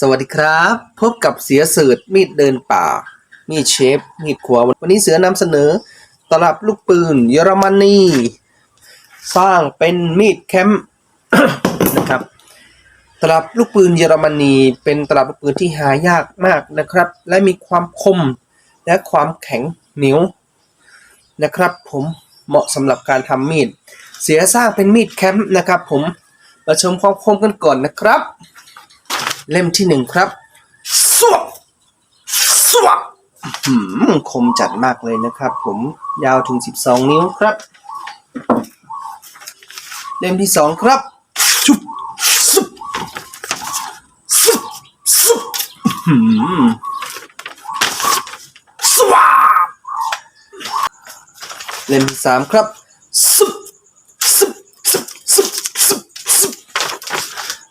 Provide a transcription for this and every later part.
สวัสดีครับ พบกับเสียเสือดมีดเดินป่า มีดเชฟ มีดขวาวันนี้เสือนำเสนอ ตลับลูกปืนเยอรมนีสร้างเป็นมีดแคมป์นะครับ ตลับลูกปืนเยอรมนีเป็นตลับลูกปืนที่หายากมากนะครับ และมีความคมและความแข็งเหนียวนะครับ ผมเหมาะสำหรับการทำมีด เสียสร้างเป็นมีดแคมป์นะครับ ผมมาชมความคมกันก่อนนะครับ เล่มที่หนึ่งครับสวบสวบอื้อหือคมจัดมากเลยนะครับ ผมยาวถึง 12 นิ้วครับ เล่มที่สองครับชุบสุบสุบสุบอื้อหือสวาบเล่มที่สามครับสุบสุบสุบสุบสุบสุบ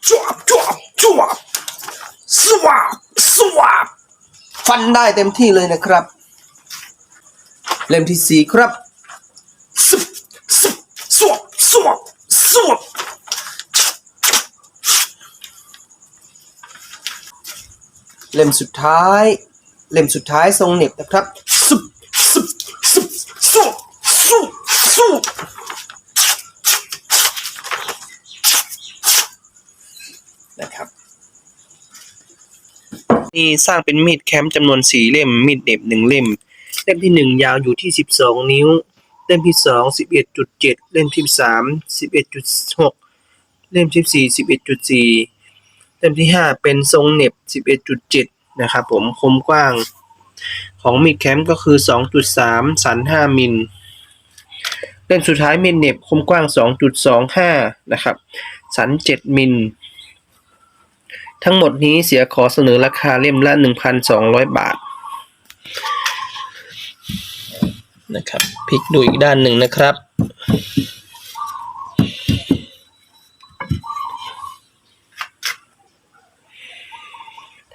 จวบจวบจวบสวาบสวาบ ฟันได้เต็มที่เลยนะครับ เล่มที่สี่ครับสุบสุสวบสวบสวบเล่มสุดท้าย เล่มสุดท้ายทรงเหน็บนะครับสุบสุบสุบสวบสุบสุบนะครับ นี่สร้างเป็นมีดแคมป์จำนวนสี่เล่ม มีดเหน็บหนึ่งเล่ม เล่มที่หนึ่งยาวอยู่ที่สิบสองนิ้ว เล่มที่สองสิบเอ็ดจุดเจ็ดเล่มที่สามสิบเอ็ดจุดหกเล่มที่สี่สิบเอ็ดจุดสี่เล่มที่ห้าเป็นทรงเน็บสิบเอ็ดจุดเจ็ดนะครับผมคมกว้าง ของมีดแคมป์ก็คือสองจุดสามสันห้ามิลเล่มสุดท้ายมีดเน็บคมกว้างสองจุดสองห้านะครับ สันเจ็ดมิล ทั้งหมดนี้เสียขอเสนอราคาเล่มละ 1,200 บาทนะครับพลิกดูอีกด้านหนึ่งนะครับ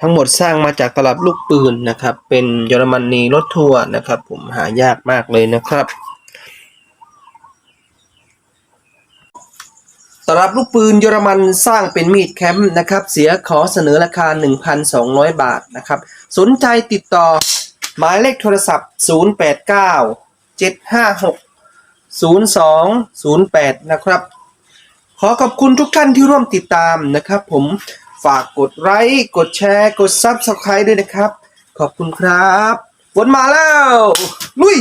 ทั้งหมดสร้างมาจากตลับลูกปืนนะครับ เป็นเยอรมนีรถทัวร์นะครับ ผมหายากมากเลยนะครับ ตลับลูกปืนเยอรมันสร้างเป็นมีดแคมป์นะครับ เสียขอเสนอราคา 1,200 บาทนะครับ สนใจติดต่อหมายเลขโทรศัพท์ 089 756 0208 นะครับ ขอขอบคุณทุกท่านที่ร่วมติดตามนะครับ ผมฝากกดไลค์กดแชร์กด Subscribe ด้วยนะครับ ขอบคุณครับ ฝนมาแล้ว ลุย